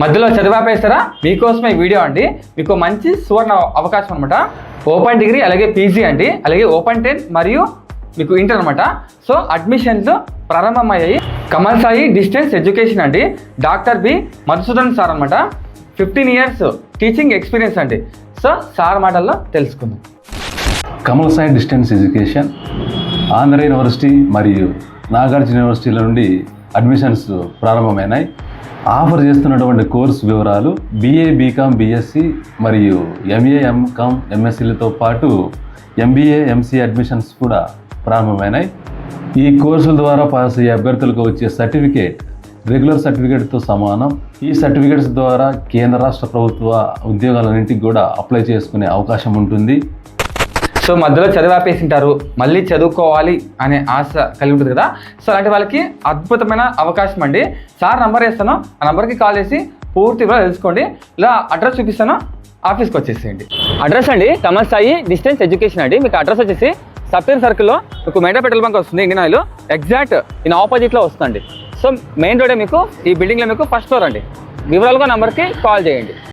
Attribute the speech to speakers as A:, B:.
A: మధ్యలో చదివాపేస్తారా? మీకోసమే వీడియో అండి. మీకు మంచి సువర్ణ అవకాశం అనమాట ఓపెన్ డిగ్రీ అలాగే పీజీ అండి. అలాగే ఓపెన్ టెన్ మరియు మీకు ఇంటర్ అనమాట సో అడ్మిషన్స్ ప్రారంభమయ్యాయి. కమల్ సాయి డిస్టెన్స్ ఎడ్యుకేషన్ అండి. Doctor B. మధుసూదన్ సార్ అనమాట ఫిఫ్టీన్ ఇయర్స్ టీచింగ్ ఎక్స్పీరియన్స్ అండి. సో సార్ మాటల్లో తెలుసుకుందాం.
B: Kamal Sai distance education Andhra university మరియు నాగార్జున యూనివర్సిటీల నుండి అడ్మిషన్స్ ప్రారంభమైనాయి. ఆఫర్ చేస్తున్నటువంటి కోర్సు వివరాలు బీఏ బీకామ్ బీఎస్సీ మరియు ఎంఏ ఎంకామ్ ఎంఎస్సీలతో పాటు ఎంబీఏ ఎంసీ అడ్మిషన్స్ కూడా ప్రారంభమైనాయి. ఈ కోర్సుల ద్వారా పాస్ అయ్యే అభ్యర్థులకు వచ్చే సర్టిఫికేట్ రెగ్యులర్ సర్టిఫికేట్తో సమానం. ఈ సర్టిఫికేట్స్ ద్వారా కేంద్ర రాష్ట్ర ప్రభుత్వ ఉద్యోగాలన్నింటికి కూడా అప్లై చేసుకునే అవకాశం ఉంటుంది.
A: సో మధ్యలో చదివాపేసింటారు. మళ్ళీ చదువుకోవాలి అనే ఆశ కలిగి ఉంటుంది కదా. సో అలాంటి వాళ్ళకి అద్భుతమైన అవకాశం అండి. సార్ నంబర్ వేస్తాను. ఆ నంబర్కి కాల్ చేసి పూర్తిగా తెలుసుకోండి. ఇలా అడ్రస్ చూపిస్తాను. ఆఫీస్కి వచ్చేసేయండి. అడ్రస్ అండి కమల్ సాయి డిస్టెన్స్ ఎడ్యుకేషన్ అండి. మీకు అడ్రస్ వచ్చేసి సప్తీర్ సర్కిల్లో మీకు మెటా పెట్రోల్ బంక్ వస్తుంది ఇండియన్ ఆయిల్. ఎగ్జాక్ట్ ఇన్ ఆపోజిట్లో వస్తుంది సో మెయిన్ రోడే మీకు ఈ బిల్డింగ్లో మీకు ఫస్ట్ ఫ్లోర్ అండి. వివరాలుగా నెంబర్కి కాల్ చేయండి.